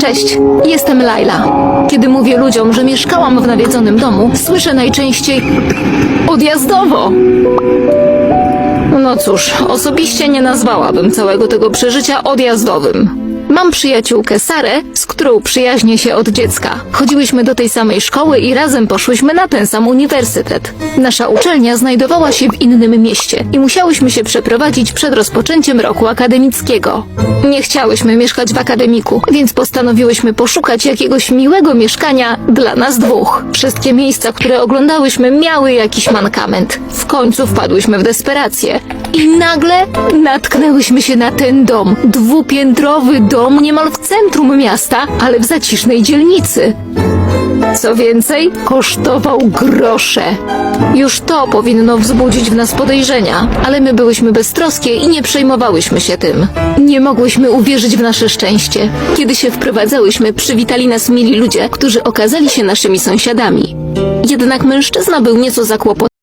Cześć, jestem Laila. Kiedy mówię ludziom, że mieszkałam w nawiedzonym domu, słyszę najczęściej odjazdowo. No cóż, osobiście nie nazwałabym całego tego przeżycia odjazdowym. Mam przyjaciółkę Sarę, z którą przyjaźnię się od dziecka. Chodziłyśmy do tej samej szkoły i razem poszłyśmy na ten sam uniwersytet. Nasza uczelnia znajdowała się w innym mieście i musiałyśmy się przeprowadzić przed rozpoczęciem roku akademickiego. Nie chciałyśmy mieszkać w akademiku, więc postanowiłyśmy poszukać jakiegoś miłego mieszkania dla nas dwóch. Wszystkie miejsca, które oglądałyśmy, miały jakiś mankament. W końcu wpadłyśmy w desperację. I nagle natknęłyśmy się na ten dom. Dwupiętrowy dom niemal w centrum miasta, ale w zacisznej dzielnicy. Co więcej, kosztował grosze. Już to powinno wzbudzić w nas podejrzenia, ale my byłyśmy beztroskie i nie przejmowałyśmy się tym. Nie mogłyśmy uwierzyć w nasze szczęście. Kiedy się wprowadzałyśmy, przywitali nas mili ludzie, którzy okazali się naszymi sąsiadami. Jednak mężczyzna był nieco zakłopotany.